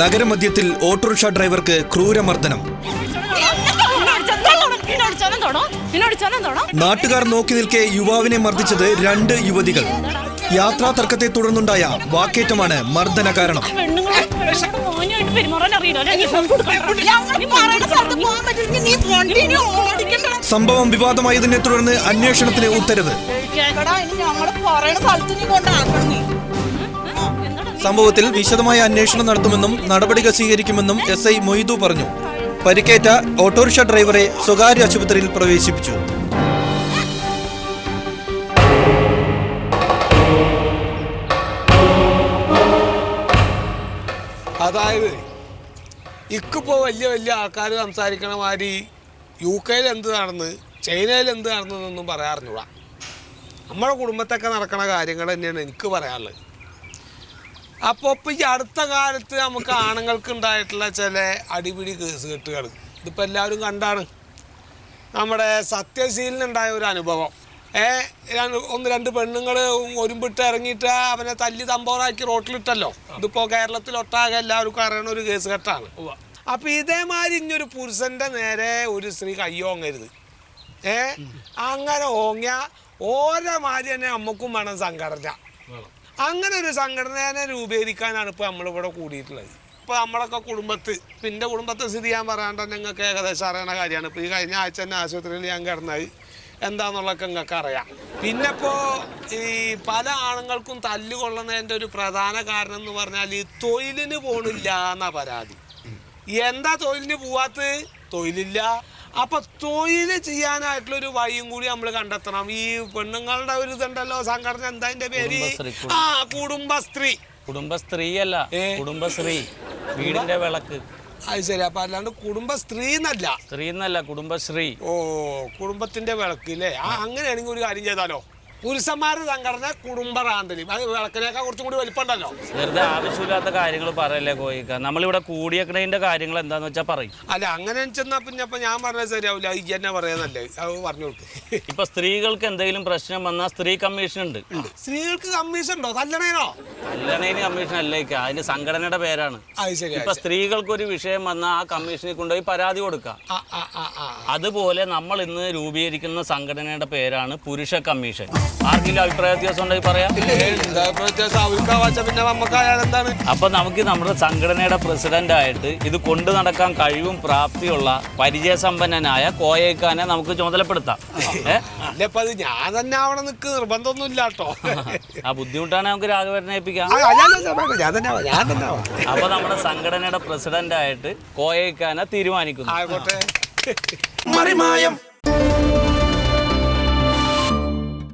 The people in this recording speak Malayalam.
നഗരമധ്യത്തിൽ ഓട്ടോറിക്ഷ ഡ്രൈവർക്ക് ക്രൂരമർദ്ദനം. നാട്ടുകാർ നോക്കി നിൽക്കെ യുവാവിനെ മർദ്ദിച്ചത് രണ്ട് യുവതികൾ. യാത്രാ തർക്കത്തെ തുടർന്നുണ്ടായ വാക്കേറ്റമാണ് മർദ്ദന കാരണം. സംഭവം വിവാദമായതിനെ തുടർന്ന് അന്വേഷണത്തിന് ഉത്തരവ്. സംഭവത്തിൽ വിശദമായ അന്വേഷണം നടത്തുമെന്നും നടപടികൾ സ്വീകരിക്കുമെന്നും എസ് ഐ മൊയ്തു പറഞ്ഞു. പരിക്കേറ്റ ഓട്ടോറിക്ഷ ഡ്രൈവറെ സ്വകാര്യ ആശുപത്രിയിൽ പ്രവേശിപ്പിച്ചു. അതായത് ഇക്കിപ്പോൾ വലിയ വലിയ ആൾക്കാർ സംസാരിക്കണ മാതിരി യു കെയിൽ എന്ത് നടന്ന് ചൈനയിൽ എന്ത് നടന്നതെന്നൊന്നും പറയാറിഞ്ഞൂടാ. നമ്മുടെ കുടുംബത്തൊക്കെ നടക്കണ കാര്യങ്ങൾ തന്നെയാണ് എനിക്ക് പറയാനുള്ളത്. അപ്പോൾ ഇപ്പം ഈ അടുത്ത കാലത്ത് നമുക്ക് ആണുങ്ങൾക്ക് ഉണ്ടായിട്ടുള്ള ചില അടിപിടി കേസ് കെട്ടുകൾ ഇതിപ്പോൾ എല്ലാവരും കണ്ടാണ്. നമ്മുടെ സത്യശീലിനുണ്ടായ ഒരു അനുഭവം. ഏ ഒന്ന് രണ്ട് പെണ്ണുങ്ങൾ ഒരുമ്പിട്ട് ഇറങ്ങിയിട്ട് അവനെ തല്ലി തമ്പോറാക്കി റോട്ടിലിട്ടല്ലോ. ഇതിപ്പോൾ കേരളത്തിലൊട്ടാകെ എല്ലാവർക്കും അറിയണ ഒരു കേസ് കെട്ടാണ് അപ്പം ഇതേമാതിരി ഇനിയൊരു പുരുഷന്റെ നേരെ ഒരു സ്ത്രീ കയ്യോങ്ങരുത് ഏ അങ്ങനെ ഓങ്ങിയ ഓരോ മാതിരി തന്നെ നമുക്കും വേണം സംഘടന. അങ്ങനെ ഒരു സംഘടനയെ രൂപീകരിക്കാനാണ് ഇപ്പോൾ നമ്മളിവിടെ കൂടിയിട്ടുള്ളത്. ഇപ്പോൾ നമ്മളൊക്കെ കുടുംബത്ത് പിന്നെ കുടുംബത്തെ സ്ഥിതി ഞാൻ പറയാണ്ട് നിങ്ങൾക്ക് ഏകദേശം അറിയണ കാര്യമാണ്. ഇപ്പോൾ ഈ കഴിഞ്ഞ ആഴ്ച തന്നെ ആശുപത്രിയിൽ ഞാൻ കിടന്നത് എന്താന്നുള്ളതൊക്കെ നിങ്ങൾക്ക് അറിയാം. പിന്നെ ഇപ്പോൾ ഈ പല ആണുങ്ങൾക്കും തല്ലുകൊള്ളുന്നതിന്റെ ഒരു പ്രധാന കാരണം എന്ന് പറഞ്ഞാൽ ഈ തൊഴിലിന് പോണില്ല എന്നാ പരാതി. എന്താ തൊഴിലിന് പോവാത്ത തൊഴിലില്ല. അപ്പൊ തൊഴിൽ ചെയ്യാനായിട്ടുള്ള ഒരു വഴിയും കൂടി നമ്മൾ കണ്ടെത്തണം. ഈ പെണ്ണുങ്ങളുടെ ഒരു ഇതുണ്ടല്ലോ സംഘടന എന്താ അതിന്റെ പേര്? ആ കുടുംബശ്രീ. കുടുംബശ്രീ അല്ല കുടുംബശ്രീ. വീടിന്റെ വിളക്ക്. അത് ശരി അപ്പൊ അല്ലാണ്ട് കുടുംബശ്രീ എന്നല്ല. സ്ത്രീ എന്നല്ല കുടുംബശ്രീ. ഓ കുടുംബത്തിന്റെ വിളക്ക് അല്ലേ ആ അങ്ങനെയാണെങ്കിൽ ഒരു കാര്യം ചെയ്താലോ? പുരുഷന്മാരുടെ സംഘടന കുടുംബറാന്തലി അത് വിളക്കിനേക്കാൾ കുറച്ചും കൂടി വലിപ്പമുണ്ടല്ലോ. വെറുതെ ആവശ്യമില്ലാത്ത കാര്യങ്ങൾ പറയല്ലേ കോയിക്ക? നമ്മളിവിടെ കൂടിയേക്കണതിന്റെ കാര്യങ്ങൾ എന്താന്ന് വെച്ചാൽ പറയും. അല്ല അങ്ങനെ ചെന്നാ പിന്നെ അപ്പൊ ഞാൻ പറഞ്ഞത് ശരിയാവില്ല. ഈ എന്നെ പറയാന്നല്ലേ അത് പറഞ്ഞു കൊടുക്കും. ഇപ്പൊ സ്ത്രീകൾക്ക് എന്തെങ്കിലും പ്രശ്നം വന്നാൽ സ്ത്രീ കമ്മീഷൻ ഉണ്ട്. സ്ത്രീകൾക്ക് കമ്മീഷൻ ഉണ്ടോ? തല്ലണേനോ? തല്ലണേന് കമ്മീഷൻ അല്ലേക്ക് അതിന് സംഘടനയുടെ പേരാണ്. അത് ശരി ഇപ്പൊ സ്ത്രീകൾക്ക് ഒരു വിഷയം വന്നാൽ ആ കമ്മീഷനിൽ കൊണ്ടുപോയി പരാതി കൊടുക്കാം. ആ ആ ആ ആ. അതുപോലെ നമ്മൾ ഇന്ന് രൂപീകരിക്കുന്ന സംഘടനയുടെ പേരാണ് പുരുഷ കമ്മീഷൻ. ആർക്കില്ല അഭിപ്രായ വ്യത്യാസം ഉണ്ടെങ്കിൽ പറയാം. അപ്പൊ നമുക്ക് നമ്മുടെ സംഘടനയുടെ പ്രസിഡന്റ് ആയിട്ട് ഇത് കൊണ്ടു നടക്കാൻ കഴിവും പ്രാപ്തിയുള്ള പരിചയസമ്പന്നനായ കോയക്കാനെ നമുക്ക് ചുമതലപ്പെടുത്താം? അത് ഞാൻ തന്നെ അവിടെ നിൽക്ക് നിർബന്ധമൊന്നും ഇല്ല കേട്ടോ. ആ ബുദ്ധിമുട്ടാണ് നമുക്ക് രാഘവരനേപ്പിക്കാം. അപ്പൊ നമ്മുടെ സംഘടനയുടെ പ്രസിഡന്റ് ആയിട്ട് കോയക്കാനെ തീരുമാനിക്കുന്നു. ആയിക്കോട്ടെ. മറിമായം.